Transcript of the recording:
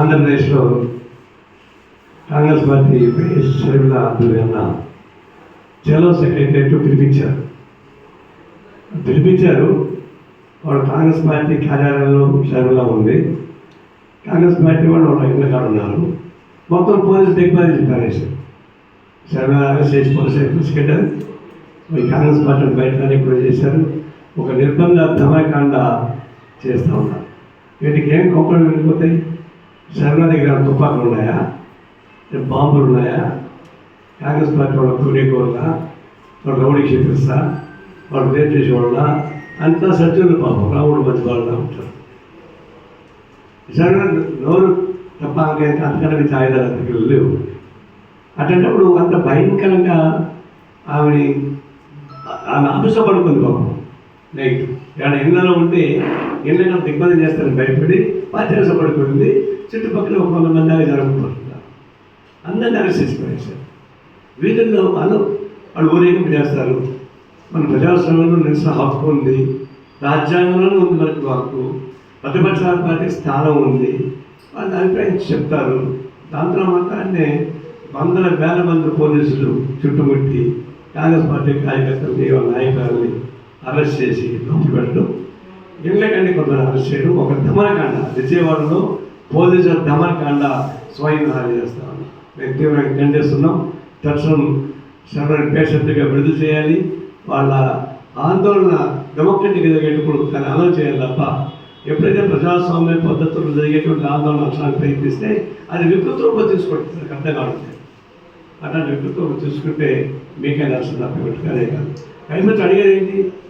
ఆంధ్రప్రదేశ్లో Congress party YS Sharmila ఆధ్వర్యాన general secretariat పిలిపించారు. పిలిపించారు. వాళ్ళు కాంగ్రెస్ పార్టీ కార్యాలయంలో షర్మిల ఉంది. కాంగ్రెస్ పార్టీ వాళ్ళు వాళ్ళ ఇంట్లో కాడ ఉన్నారు. మొత్తం పోలీసు దిగ్బాజీ పడేశారు షర్మిల అరెస్ట్ చేసి పోలీసు తీసుకెట్టారు ఈ కాంగ్రెస్ పార్టీ బయట కూడా చేశారు. ఒక నిర్బంధ ధమాకాండ చేస్తూ ఉన్నారు. వీటికి ఏం కోపం వెళ్ళిపోతాయి శర్మ దగ్గర తుపాకులు ఉన్నాయా? బాంబులు ఉన్నాయా? కాంగ్రెస్ పార్టీ వాళ్ళ కూడేకోళ్ళ వాళ్ళు రౌడీ చెప్పిస్తా? వాళ్ళు వేరు చేసేవాళ్ళ అంతా సజ్జులు పాపం. రాముడు మధ్య వాళ్ళ ఉంటారు. నిజంగా నోరు తప్ప ఇంకా అంతకన్నా ఆయుధాల దగ్గర లేవు. అటువంటిప్పుడు అంత భయంకరంగా ఆమె ఆమె అభిసపడుకుంది పాపం. నైట్ ఇక్కడ ఇళ్ళలో ఉంటే ఇళ్ళలో దిగ్బంధం చేస్తారని భయపడి పాత్ర పడుకుంది చుట్టుపక్కల ఒక వంద మంది దాకా జరగబోతున్నారు అందరిని అరెస్ట్ చేసి పడేశారు వీధుల్లో వాళ్ళు వాళ్ళు ఊరేగింపు చేస్తారు. మన ప్రజాస్వామ్యంలో నిరసన హక్కు ఉంది. రాజ్యాంగంలోనూ ఉంది మనకు హక్కు. ప్రతిపక్షాల పార్టీ స్థానం ఉంది. వాళ్ళ అభిప్రాయం చెప్తారు. దాంతో మాత్రాన్నే వందల వేల మంది పోలీసులు చుట్టుముట్టి కాంగ్రెస్ పార్టీ కార్యకర్తలని వాళ్ళ నాయకులని అరెస్ట్ చేసి లోపల పెట్టడం. ఇళ్ళకండి కొందరు అరెస్ట్ చేయడం. ఒక దమనకాండ. విజయవాడలో పోలీసుల దమనకాండ స్వయం చేస్తామని మేము తీవ్రంగా ఖండిస్తున్నాం తక్షణం సర్వర్ పేషెంట్గా విడుదల చేయాలి. వాళ్ళ ఆందోళన డెమోక్రటిక్ జరిగేటప్పుడు దాన్ని అమలు చేయాలి తప్ప ఎప్పుడైతే ప్రజాస్వామ్య పద్ధతులు జరిగేటువంటి ఆందోళన లక్షణాలు ప్రయత్నిస్తే అది వికృత రూపం తీసుకుంటుంది అర్థం కావట్లేదు. అట్లాంటి వికృత రూపం తీసుకుంటే మీకే నష్టం తప్ప కాదు కాదు. కైమతి అడిగేది ఏంటి?